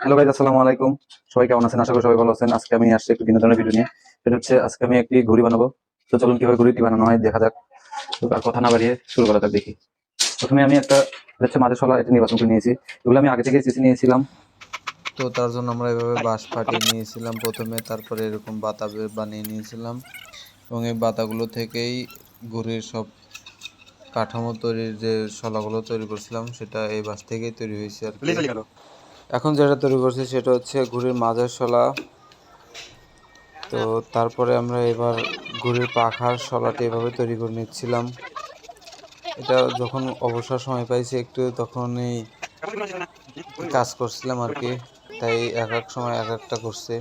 Hello guys আসসালামু আলাইকুম। সবাই কেমন আছেন? আশা করি সবাই ভালো আছেন। আজকে আমি আসছি একটু ভিন্ন ধরনের ভিডিও নিয়ে। সেটা হচ্ছে আজকে আমি একটি ঘড়ি বানাবো। তো চলুন কীভাবে ঘড়িটি বানানো হয় দেখা যাক। তো আর কথা না বাড়িয়ে শুরু করা যাক দেখি। প্রথমে আমি একটা হচ্ছে মাঝে সলা এটা নির্বাচন করে নিয়েছি। এগুলো আমি আগে থেকে সিসি নিয়েছিলাম। তো তার জন্য আমরা এভাবে বাঁশ ফাটিয়ে নিয়েছিলাম প্রথমে তারপরে এরকম বাতা বানিয়ে নিয়েছিলাম। এবং এই বাতাগুলো থেকেই ঘুড়ির সব কাঠামো তৈরির যে শলাগুলো তৈরি করছিলাম সেটা এই বাস থেকেই তৈরি হয়েছে আর এখন যেটা তৈরি করছি সেটা হচ্ছে ঘুড়ির মাঝের শলা। তো তারপরে আমরা এবার ঘুড়ির পাখার শলাটি এভাবে তৈরি করে নিচ্ছিলাম। এটা যখন অবসর সময় পাইছি একটু তখনই কাজ করছিলাম আর কি। তাই এক এক সময় এক একটা করছে।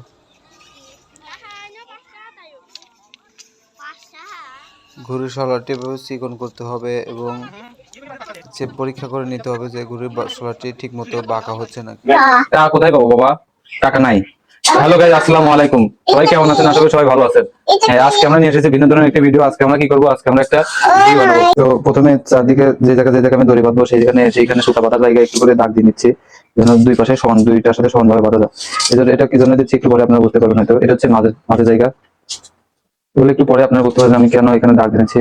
ঘুড়ির শলাটি এভাবে চিকন করতে হবে এবং যে পরীক্ষা করে নিতে হবে যে ঘুড়ির শলাটি ঠিক মতো বাঁকা হচ্ছে নাকি। টাকা কোথায় পাবো বাবা? টাকা নাই। হ্যালো গাইজ আসসালামু আলাইকুম। সবাই কেমন আছেন? আশা করি সবাই ভালো আছেন। হ্যাঁ আজকে আমরা নিয়ে এসেছি ভিন্ন ধরনের একটা ভিডিও আজকে আমরা কি করব? আজকে আমরা একটা ঘড়ি বানাবো। তো প্রথমে চারদিকে যে জায়গায় যে জায়গায় আমি দড়ি বাঁধবো সেই জায়গায় সেইখানে সুতা বাঁধার জায়গায় একটু করে দাগ দিয়ে নিচ্ছি। যেন দুই পাশে সমান দুইটার সাথে সমান ভাবে বাঁধা যায়। এই জন্য এটা কি জন্য দিচ্ছি একটু পরে আপনারা বুঝতে পারবেন হয়তো। এটা হচ্ছে মাঝের মাঝের জায়গা। এগুলো একটু পরে আপনারা বুঝতে পারবেন আমি কেন এখানে দাগ দিয়েছি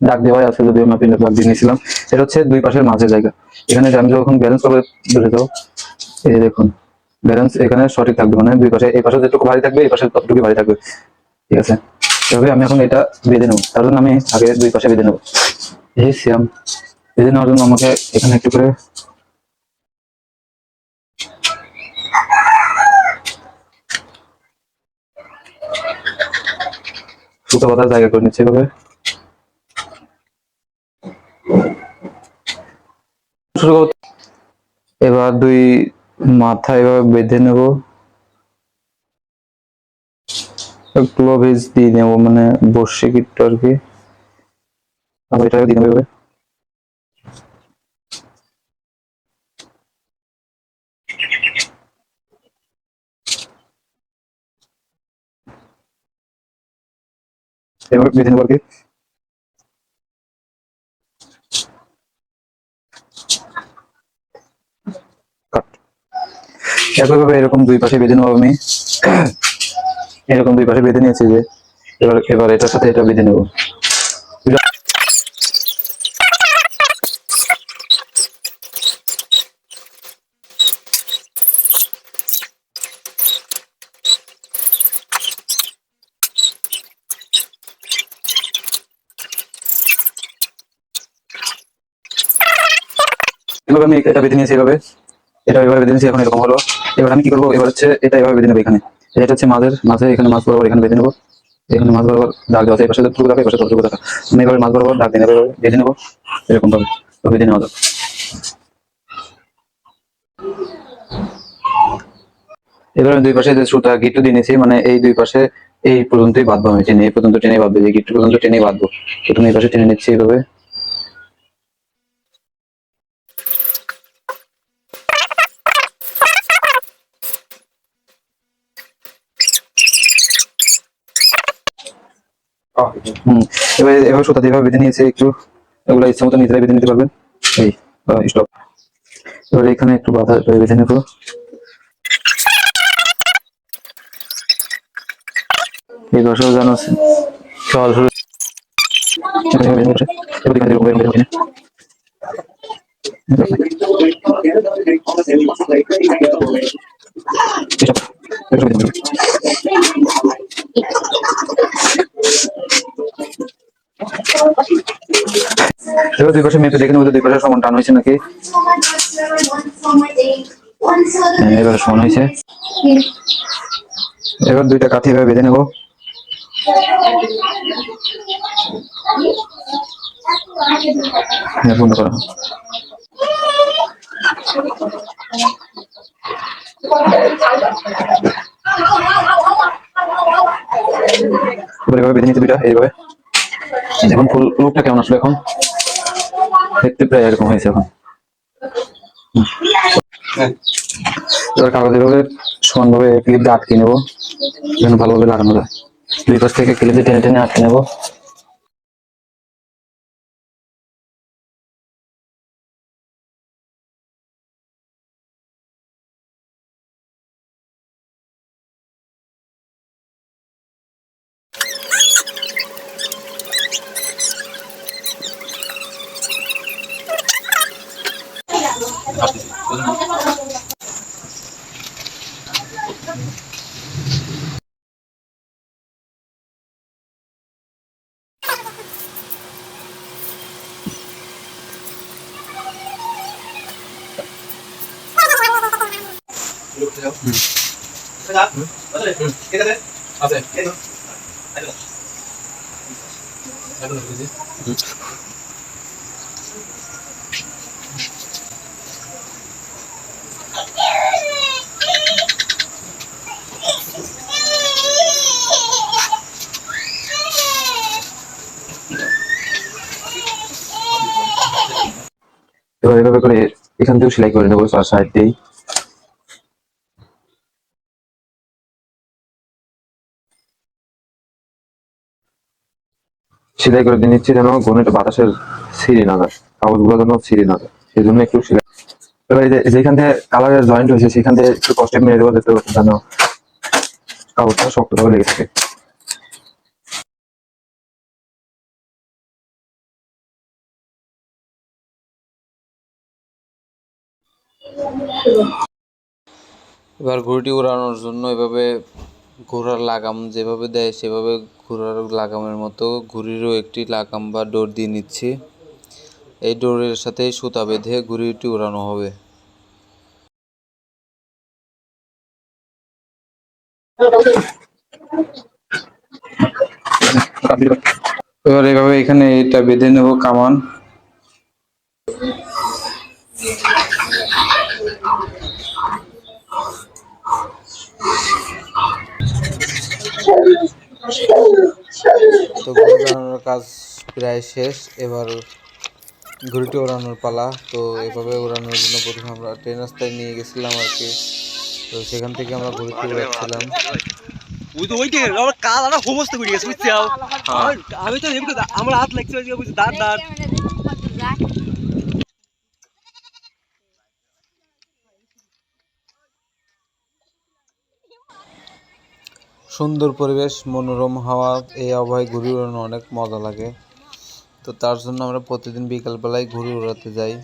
দাগ দেওয়া আছে যদি আমরা পিনের দাগ দিয়ে নিয়েছিলাম। এটা হচ্ছে দুই পাশের মাঝের জায়গা। এখানে আমি যখন ব্যালেন্স করব ধরে দাও এই দেখুন ব্যালেন্স এখানে সঠিক থাকবে মানে দুই পাশে এই পাশে যেটুকু ভারী থাকবে, এই পাশে ততটুকু ভারী থাকবে। ঠিক আছে? তবে আমি এখন এটা বেঁধে নেব। তার জন্য আমি আগে দুই পাশে বেঁধে নেব। এই সিয়াম, বেঁধে নেওয়ার জন্য আমাকে এখানে একটু করে সুতো পাতার জায়গা করে নিচ্ছে এভাবে। এবার দুই মাথা এভাবে বেঁধে নেব। গ্লোভেজ দিয়ে নেব মানে বসে কিটটা আর কি। দিয়ে নেব এভাবে। বেঁধে নেব একইভাবে এরকম দুই পাশে বেঁধে নেব আমি। এরকম দুই পাশে বেঁধে নিয়েছি যে, এবার এবার এটার সাথে এটা বেঁধে নেব। এভাবে আমি এটা বেঁধে নিয়েছি এভাবে। এটা এভাবে বেঁধে নিয়েছি, এখন এরকম হলো। এবার আমি কি করব? এবার হচ্ছে এটা এভাবে বেঁধে নেব এখানে। এটা হচ্ছে মাঝের, মাঝে এখানে মাছ বরাবর এখানে বেঁধে নেব। এখানে মাছ বরাবর দাগ দেওয়া আছে এই পাশে যতটুকু থাকে এই পাশে ততটুকু থাকে। আমি এভাবে মাছ বরাবর দাগ দিয়ে বেঁধে নেব। এরকম ভাবে বেঁধে নেওয়া যাক। এবার আমি দুই পাশে যে সুতা গিট্টু দিয়ে নিয়েছি মানে এই দুই পাশে এই পর্যন্তই বাঁধবো আমি, টেনে এই পর্যন্ত টেনে বাঁধবো যে গিট্টু পর্যন্ত টেনে বাঁধবো। প্রথমে এই পাশে টেনে নিচ্ছি এইভাবে হুম। এবার সুতা দিয়ে বেঁধে নিয়েছে, একটু এগুলো ইচ্ছা মতো নিজেরাই বেঁধে নিতে পারবেন। এই স্টপ এবার এখানে একটু বাধা বেঁধে নেব। এই পাশেও যেন চল শুরু এবার। এসব। এবার দুই পাশে মেপে দেখে নেব দুই পাশে সমান টান হয়েছে নাকি? হ্যাঁ, এবার সমান হয়েছে। এবার দুইটা কাঠি এভাবে বেঁধে নেব। হ্যাঁ, বন্ধ করো। এভাবে বেঁধে নিতে দুইটা এইভাবে। এখন ফুল লুকটা কেমন আসলো এখন? দেখতে প্রায় এরকম হয়েছে এখন। হুম। এবার কাগজ এভাবে সমানভাবে ক্লিপ দিয়ে আটকে নেব। যেন ভালোভাবে লাগানো যায়। দুই পাশ থেকে ক্লিপ দিয়ে টেনে টেনে আটকে নেব। 嗯，干啥？嗯，我这。嗯，给他的，啊对，给他。来不来？来不来？来？এবার এভাবে করে এখান থেকেও সেলাই করে নেব চার সাইড দিয়েই সেলাই করে দিয়ে নিচ্ছি যেন গনেটা বাতাসের সিঁড়ি না যায় কাগজগুলো যেন ছিঁড়ে না যায় সেই জন্য একটু সেলাই। এবার যেখান থেকে কালারের জয়েন্ট হয়েছে সেখান থেকে একটু কষ্ট মেরে দেবো যাতে যেন কাগজটা শক্তভাবে লেগে থাকে। এবার ঘুড়িটি উড়ানোর জন্য এভাবে ঘোড়ার লাগাম যেভাবে দেয়, সেভাবে ঘোড়ার লাগামের মতো ঘুড়িরও একটি লাগাম বা ডোর দিয়ে নিচ্ছি। এই ডোরের সাথে সুতা বেঁধে ঘুড়িটি উড়ানো হবে। এবার এভাবে এখানে এটা বেঁধে নেব কামান। তো ঘুড়ি বানানোর কাজ প্রায় শেষ। এবার ঘুড়িটি ওড়ানোর পালা। তো এভাবে ওড়ানোর জন্য প্রথমে আমরা ট্রেন রাস্তায় নিয়ে গেছিলাম আর কি। তো সেখান থেকে আমরা ঘুড়িটি উড়াচ্ছিলাম। ওই তো ওইটাই আমার কাল আর সমস্ত করে গেছে বুঝছি আমি তো আমার হাত লাগছে বুঝছি? দাঁত দাঁত। সুন্দর পরিবেশ, মনোরম হাওয়া, এই আবহাওয়ায় ঘুরে উড়ানো অনেক মজা লাগে। তো তার জন্য আমরা প্রতিদিন বিকালবেলায় ঘুরে উড়াতে যাই।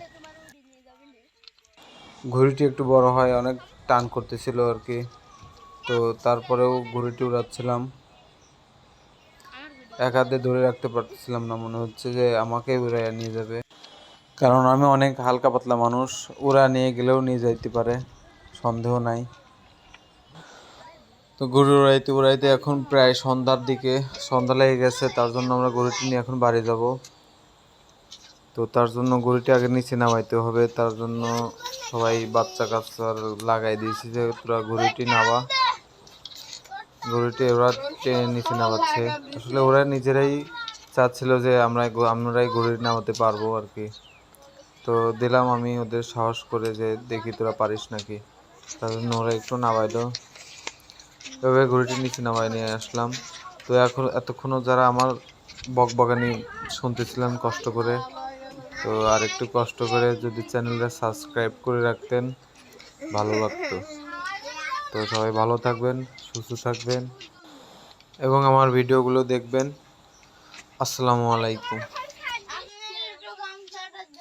ঘুড়িটি একটু বড় হয়, অনেক টান করতেছিল আর কি। তো তারপরেও ঘুড়িটি উড়াচ্ছিলাম। এক হাতে ধরে রাখতে পারতেছিলাম না, মনে হচ্ছে যে আমাকে উড়াইয়া নিয়ে যাবে। কারণ আমি অনেক হালকা পাতলা মানুষ, উড়া নিয়ে গেলেও নিয়ে যাইতে পারে, সন্দেহ নাই। তো গরু উড়াইতে উড়াইতে এখন প্রায় সন্ধ্যার দিকে, সন্ধ্যা লেগে গেছে, তার জন্য আমরা গরুটি নিয়ে এখন বাড়ি যাব। তো তার জন্য গরুটি আগে নিচে নামাইতে হবে, তার জন্য সবাই বাচ্চা কাচ্চার লাগাই দিয়েছি যে তোরা গরুটি নামা। গরুটি ওরা টেনে নিচে নামাচ্ছে। আসলে ওরা নিজেরাই চাচ্ছিল যে আমরা আমরাই গরুটি নামাতে পারব আর কি। তো দিলাম আমি ওদের সাহস করে যে দেখি তোরা পারিস নাকি। তার জন্য ওরা একটু নামাইলো। এভাবে ঘুড়িটি নিচে নামায় নিয়ে আসলাম। তো এখন এতক্ষণও যারা আমার বকবগানি শুনতেছিলেন কষ্ট করে, তো আর একটু কষ্ট করে যদি চ্যানেলটা সাবস্ক্রাইব করে রাখতেন, ভালো লাগতো। তো সবাই ভালো থাকবেন, সুস্থ থাকবেন এবং আমার ভিডিওগুলো দেখবেন। আসসালামু আলাইকুম।